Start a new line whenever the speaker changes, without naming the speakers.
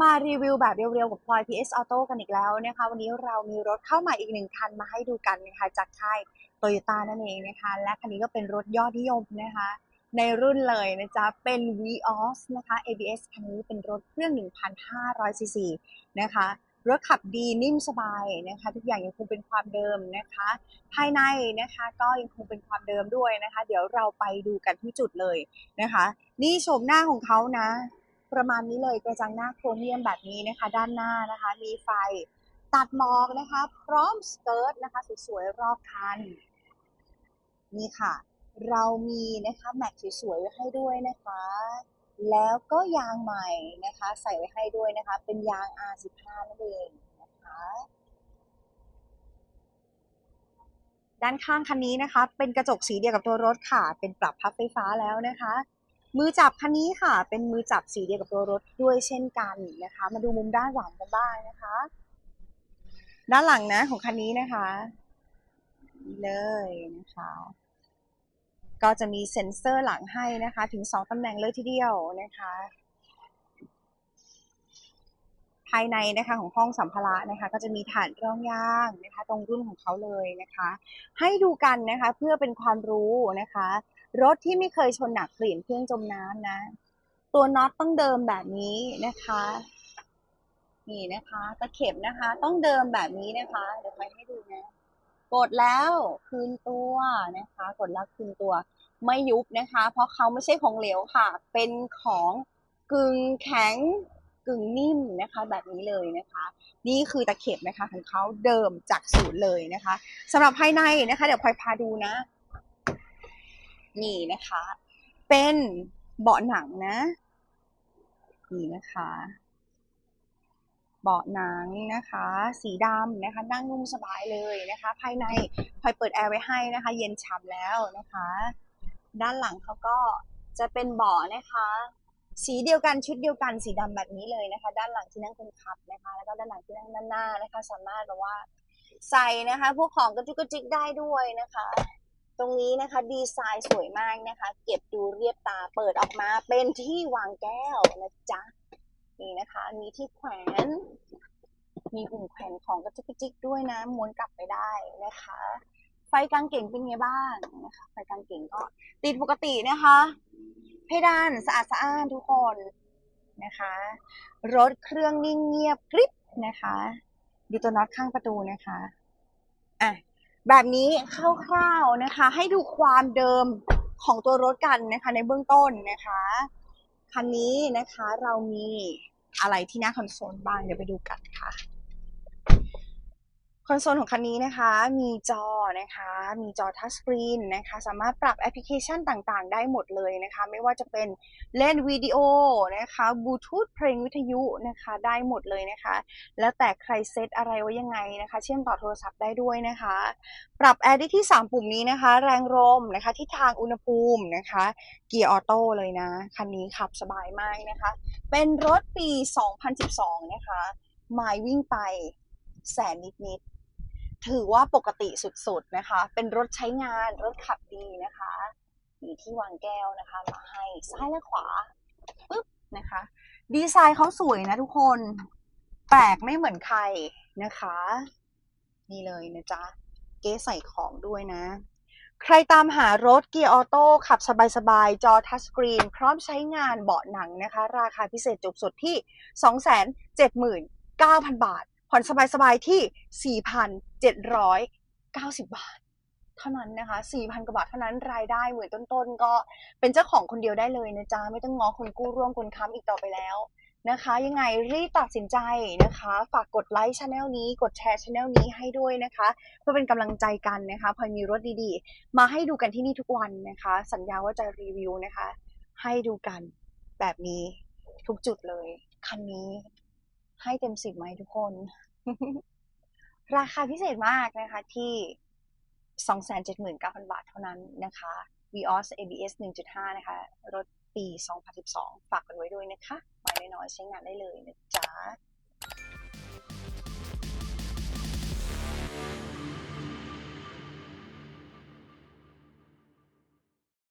มารีวิวแบบเร็วๆ กับพลอย PS Auto กันอีกแล้วนะคะ วันนี้เรามีรถเข้ามาอีกหนึ่งคันมาให้ดูกันนะคะจากค่ายโตโยต้านั่นเองนะคะ และคันนี้ก็เป็นรถยอดนิยมนะคะ ในรุ่นเลยนะจ๊ะ เป็น Vios นะคะ ABS คันนี้เป็นรถเครื่อง 1,500ซีซีนะคะ รถขับดีนิ่มสบายนะคะ ทุกอย่างยังคงเป็นความเดิมนะคะ ภายในนะคะก็ยังคงเป็นความเดิมด้วยนะคะ เดี๋ยวเราไปดูกันที่จุดเลยนะคะ นี่โฉมหน้าของเขานะ ประมาณนี้เลยกระจังหน้าโครเมียมแบบนี้นะคะ ด้านหน้านะคะ มีไฟตัดหมอกนะคะ พร้อมสเกิร์ตนะคะสวยๆรอบคันนี่ค่ะ เรามีนะคะแม็กสวยๆไว้ให้ด้วยนะคะ แล้วก็ยางใหม่นะคะ ใส่ไว้ให้ด้วยนะคะ เป็นยาง R15 นั่นเองนะคะด้านข้างคันนี้นะคะ เป็นกระจกสีเดียวกับตัวรถค่ะ เป็นปรับพับไฟฟ้าแล้วนะคะ มือจับคันนี้ค่ะ เป็นมือจับสีเดียวกับตัวรถด้วยเช่นกันนะคะ มาดูมุมด้านหลังกันบ้างนะคะ ด้านหลังนะของคันนี้นะคะนี่เลยนะคะก็จะมีเซ็นเซอร์หลังให้นะคะ ถึง 2ตำแหน่งเลยทีเดียวนะคะ ภายในนะคะของห้องสัมภาระนะคะ ก็จะมีฐานรองยางนะคะ ตรงรุ่นของเขาเลยนะคะ ให้ดูกันนะคะเพื่อเป็นความรู้นะคะ รถที่ไม่เคยชนหนักเปลี่ยนเครื่องจมน้ำนะ ตัวน็อตต้องเดิมแบบนี้นะคะ นี่นะคะตะเข็บนะคะ ต้องเดิมแบบนี้นะคะ เดี๋ยวไปให้ดูนะ กดแล้วคืนตัวนะคะ กดแล้วคืนตัว ไม่ยุบนะคะ เพราะเขาไม่ใช่ของเหลวค่ะ เป็นของกึ่งแข็งกึ่งนิ่มนะคะ แบบนี้เลยนะคะ นี่คือตะเข็บนะคะของเขาเดิมจากศูนย์เลยนะคะสำหรับภายในนะคะ เดี๋ยวพลอยพาดูนะ นี่นะคะ เป็นเบาะหนังนะ นี่นะคะ เบาะหนังนะคะ สีดำนะคะ นั่งนุ่มสบายเลยนะคะ ภายในพลอยเปิดแอร์ไว้ให้นะคะ เย็นฉ่ำแล้วนะคะ ด้านหลังเขาก็จะเป็นเบาะนะคะ สีเดียวกันชุดเดียวกันสีดำแบบนี้เลยนะคะ ด้านหลังที่นั่งคนขับนะคะ แล้วก็ด้านหลังที่นั่งด้านหน้านะคะ สามารถแบบว่าใส่นะคะ พวกของกระจุกกระจิกได้ด้วยนะคะ ตรงนี้นะคะดีไซน์สวยมากนะคะ เก็บดูเรียบตาเปิดออกมาเป็นที่วางแก้วนะจ๊ะนี่นะคะ มีที่แขวน มีปุ่มแขวนของกระจุกกระจิกด้วยนะม้วนกลับไปได้นะคะ ไฟกลางเก่งเป็นไงบ้างนะคะ ไฟกลางเก่งก็ติดปกตินะคะ เพดานสะอาดสะอ้านทุกคนนะคะ รถเครื่องนิ่งเงียบกริบนะคะ ดูตัวน็อตข้างประตูนะคะ แบบนี้คร่าวๆนะคะ ให้ดูความเดิมของตัวรถกันนะคะ ในเบื้องต้นนะคะคันนี้นะคะเรามีอะไรที่หน้าคอนโซลบ้างเดี๋ยวไปดูกันค่ะ คอนโซลของคันนี้นะคะมีจอนะคะมีจอทัชสกรีนนะคะสามารถปรับแอปพลิเคชันต่างๆ ได้หมดเลยนะคะไม่ว่าจะเป็นเล่นวิดีโอนะคะบลูทูธเพลงวิทยุนะคะได้หมดเลยนะคะ แล้วแต่ใครเซตอะไรไว้ยังไงนะคะ เชื่อมต่อโทรศัพท์ได้ด้วยนะคะ ปรับแอร์ได้ที่ 3 ปุ่มนี้นะคะ แรงลมนะคะที่ทางอุณหภูมินะคะเกียร์ออโต้เลยนะ คันนี้ขับสบายมากนะคะ เป็นรถปี 2012 นะคะไมล์วิ่งไปแสนนิดๆ ถือว่าปกติสุดๆนะคะ เป็นรถใช้งานรถขับดีนะคะมีที่วางแก้วนะคะ มาให้ซ้ายและขวาปึ๊บนะคะ ดีไซน์เขาสวยนะทุกคน แปลกไม่เหมือนใครนะคะ นี่เลยนะจ๊ะ เก๊ใส่ของด้วยนะ ใครตามหารถเกียร์ออโต้ขับสบายๆ จอทัชสกรีน พร้อมใช้งานเบาะหนังนะคะ ราคาพิเศษจบสดที่ 279,000 บาท ผ่อนสบายๆที่ 790 บาท เท่านั้นนะคะ 4,000 กว่าบาทเท่านั้นรายได้หมื่นต้นๆ ก็เป็นเจ้าของคนเดียวได้เลยนะจ๊ะ ไม่ต้องง้อคนกู้ร่วมคนค้ำอีกต่อไปแล้วนะคะ ยังไงรีบตัดสินใจนะคะ ฝากกดไลค์ช anel นี้กดแชร์ช anel นี้ให้ด้วยนะคะ เพื่อเป็นกำลังใจกันนะคะพลอยมีรถดีๆ มาให้ดูกันที่นี่ทุกวันนะคะ สัญญาว่าจะรีวิวนะคะ ให้ดูกันแบบนี้ทุกจุดเลย คันนี้ให้เต็มสิบไหมทุกคน ราคาพิเศษมากนะคะที่ 279,000 บาทเท่านั้นนะคะ Vios ABS 1.5 นะคะ รถปี 2012 ฝากกันไว้ด้วยนะคะไม่น้อยๆใช้งานได้เลยนะจ๊ะ